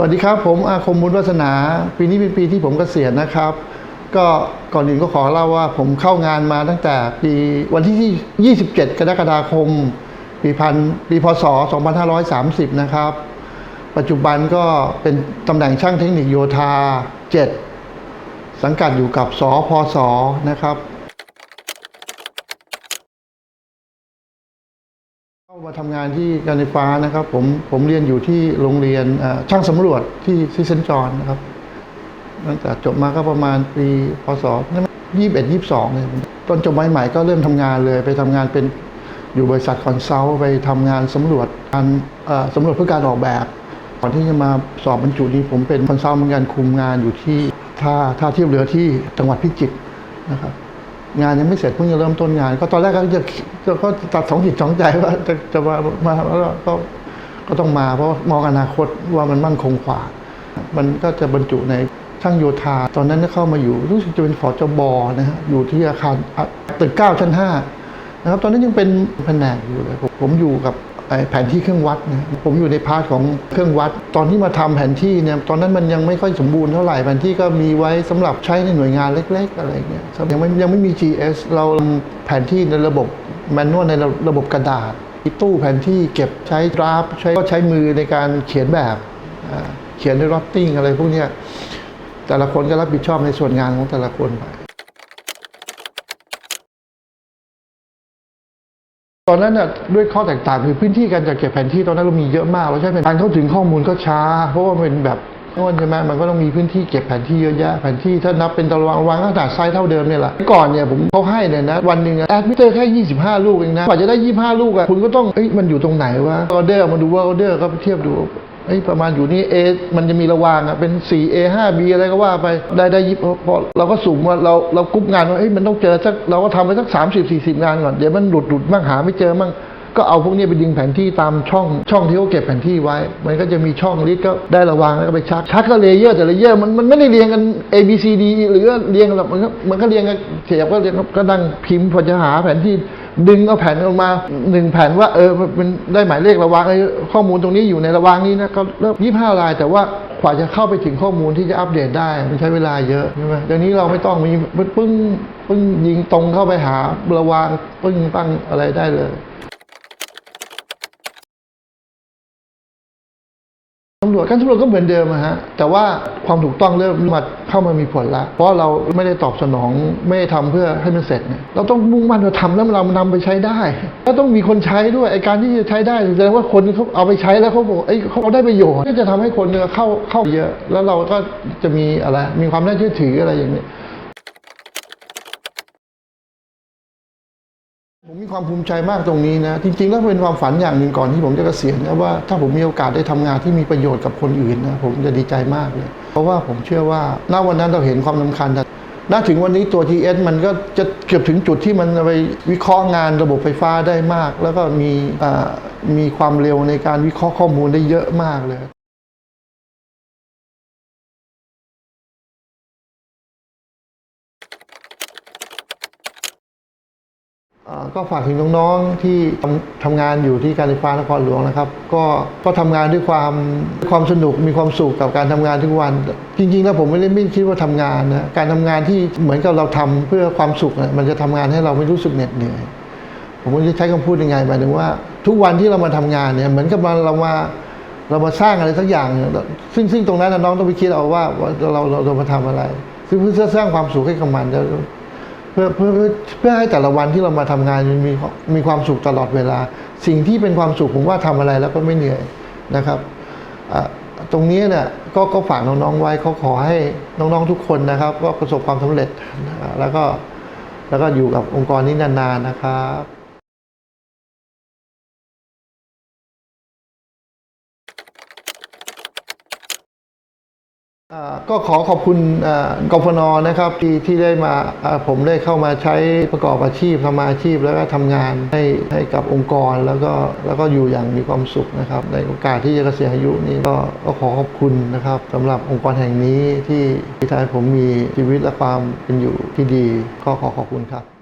สวัสดีครับผมอาคมบุญวัฒนา ปีนี้เป็นปีที่ผมเกษียณนะครับ ก็ก่อนอื่นก็ขอเล่าว่าผมเข้างานมาตั้งแต่ปีวันที่ 27 กรกฎาคม ปีพันปีพศ 2530 นะครับ ปัจจุบันก็เป็นตำแหน่งช่างเทคนิคโยธา 7 สังกัดอยู่กับสพสนะครับ เข้า มาทำงานที่การไฟฟ้านะครับผมผมเรียนอยู่ที่โรงเรียนช่างสำรวจที่ที่เซนจอนนะครับตั้งแต่จบมาก็ประมาณปีพศยี่สิบเอ็ดยี่สิบสองเนี่ยตอนจบใหม่ๆก็เริ่มทำงานเลย ไปทำงานเป็นอยู่บริษัทคอนซัลท์ไปทำงานสำรวจการสำรวจเพื่อการออกแบบก่อนที่จะมาสอบบรรจุนี้ผมเป็นคอนซัลท์เหมือนกันคุมงานอยู่ที่ท่าท่าเทียบเรือที่จังหวัดพิจิตรนะครับ งานยังไม่เสร็จเพิ่งจะเริ่มต้นงาน ก็ตอนแรกก็จะก็ตัดสองจิตสองใจว่าจะจะมามาแล้วก็ก็ต้องมาเพราะมองอนาคตว่ามันมั่นคงกว่า มันก็จะบรรจุในช่างโยธา ตอนนั้นเข้ามาอยู่รู้สึกจะเป็นฝอจบนะฮะอยู่ที่อาคารตึกเก้าชั้นห้านะครับตอนนั้นยังเป็นแผนกอยู่เลยผมอยู่กับ แผนที่เครื่องวัดนะผมอยู่ในพาร์ทของเครื่องวัด ตอนที่มาทำแผนที่เนี่ยตอนนั้นมันยังไม่ค่อยสมบูรณ์เท่าไหร่แผนที่ก็มีไว้สำหรับใช้ในหน่วยงานเล็ก ๆ อะไรเงี้ยยังไม่ยังไม่มี GS เราแผนที่ในระบบแมนนวลในระบบกระดาษตู้แผนที่เก็บใช้ดราฟใช้ก็ใช้มือในการเขียนแบบเขียนด้วยรอตติ้งอะไรพวกนี้แต่ละคนก็รับผิดชอบในส่วนงานของแต่ละคนไป ตอนนั้นน่ะด้วยข้อแตกต่างคือพื้นที่การจัดเก็บแผนที่ตอนนั้นเรามีเยอะมากเราใช้เป็นการเข้าถึงข้อมูลก็ช้า เพราะว่ามันเป็นแบบโน่นใช่ไหมมันก็ต้องมีพื้นที่เก็บแผนที่เยอะแยะแผนที่ถ้านับเป็นตารางวางขนาดไซส์เท่าเดิมเนี่ยแหละก่อนเนี่ยผมเขาให้เนี่ยนะ วันหนึ่งแอดมิเตอร์แค่ 25 ลูกเองนะกว่าจะได้ 25 ลูกอะคุณก็ต้องเอ้ยมันอยู่ตรงไหนวะออเดอร์มาดูว่าออเดอร์ก็ไปเทียบดู เอ้ยประมาณอยู่นี่ A มันจะมีระวางอะเป็น 4 A 5 B อะไรก็ว่าไปได้ได้ยิบพอเราก็สุ่มว่าเราเรากรุ๊ปงานว่าเอ้ยมันต้องเจอสักเราก็ทำไปสัก 30 40 งานก่อนเดี๋ยวมันหลุดหลุดบ้างหาไม่เจอมั่งก็เอาพวกนี้ไปดึงแผนที่ตามช่องช่องที่เขาเก็บแผนที่ไว้ มันก็จะมีช่องลิสก็ได้ระวางแล้วก็ไปชักชักก็เลเยอร์แต่เลเยอร์มันมันไม่ได้เรียงกัน A B C D หรือเรียงหรอกมันก็มันก็เรียงกันเสียบก็เรียงก็นั่งพิมพ์พอจะหาแผนที่ ดึงเอาแผ่นออกมาหนึ่งแผ่นว่าเออเป็นได้หมายเลขระวางข้อมูลตรงนี้อยู่ในระวางนี้นะก็เริ่มยี่ห้าลาย แต่ว่ากว่าจะเข้าไปถึงข้อมูลที่จะอัปเดตได้มันใช้เวลาเยอะใช่ไหมดังนี้เราไม่ต้องมีปึ้งปึ้งยิงตรงเข้าไปหาระวางปึ้งตั้งอะไรได้เลย ตำรวจการตำรวจก็เหมือนเดิมฮะแต่ว่าความถูกต้องเริ่มมาเข้ามามีผลละเพราะเราไม่ได้ตอบสนองไม่ได้ทำเพื่อให้มันเสร็จเนี่ยเราต้องมุ่งมั่นเราทำแล้วเรานำไปใช้ได้แล้วต้องมีคนใช้ด้วยไอการที่จะใช้ได้แสดงว่าคนเขาเอาไปใช้แล้วเขาบอกไอเขาเอาได้ประโยชน์ก็จะทำให้คนเนี่ยเข้าเข้าเยอะ แล้วเราก็จะมีอะไรมีความน่าเชื่อถืออะไรอย่างเนี้ย ผมมีความภูมิใจมากตรงนี้นะ จริงๆแล้วเป็นความฝันอย่างหนึ่งก่อนที่ผมจะเกษียณนะว่าถ้าผมมีโอกาสได้ทำงานที่มีประโยชน์กับคนอื่นนะผมจะดีใจมากเลย เพราะว่าผมเชื่อว่าณวันนั้นเราเห็นความสำคัญแต่ณถึงวันนี้ตัว TS มันก็จะเกือบถึงจุดที่มันไปวิเคราะห์งานระบบไฟฟ้าได้มาก แล้วก็มีอ่ามีความเร็วในการวิเคราะห์ข้อมูลได้เยอะมากเลย ก็ฝากถึงน้องๆที่ทำทำงานอยู่ที่การไฟฟ้านครหลวงนะครับ ก็ก็ทำงานด้วยความความสนุกมีความสุขกับการทำงานทุกวัน จริง ๆ แล้วผมไม่ได้ไม่คิดว่าทำงานนะการทำงานที่เหมือนกับเราทำเพื่อความสุขนะมันจะทำงานให้เราไม่รู้สึกเหน็ดเหนื่อยผมก็จะใช้คำพูดยังไงหมายถึงว่า ทุกวันที่เรามาทำงานเนี่ยเหมือนกับเรามาเรามาสร้างอะไรสักอย่าง ซึ่งซึ่งตรงนั้นน้องต้องไปคิดเอาว่าเราเราเรามาทำอะไรซึ่งเพื่อสร้างความสุขให้กับมันแล้ว พื่อเพื่อเพื่อให้แต่ละวันที่เรามาทำงานมีมีความสุขตลอดเวลา สิ่งที่เป็นความสุขผมว่าทำอะไรแล้วก็ไม่เหนื่อยนะครับตรงนี้เนี่ยก็ก็ฝากน้องๆไว้เขาขอให้น้องๆทุกคนนะครับ ก็ประสบความสำเร็จแล้วก็แล้วก็อยู่กับองค์กรนี้นานๆนะครับ ก็ขอขอบคุณกฟนนะครับที่ที่ได้มาอ่าผมได้เข้ามาใช้ประกอบอาชีพทำอาชีพแล้วก็ทำงานให้ให้กับองค์กรแล้วก็แล้วก็อยู่อย่างมีความสุขนะครับ ในโอกาสที่จะเกษียณอายุนี้ก็ก็ขอขอบคุณนะครับสำหรับองค์กรแห่งนี้ที่ที่ทำให้ผมมีชีวิตและความเป็นอยู่ที่ดี ก็ขอขอบคุณครับ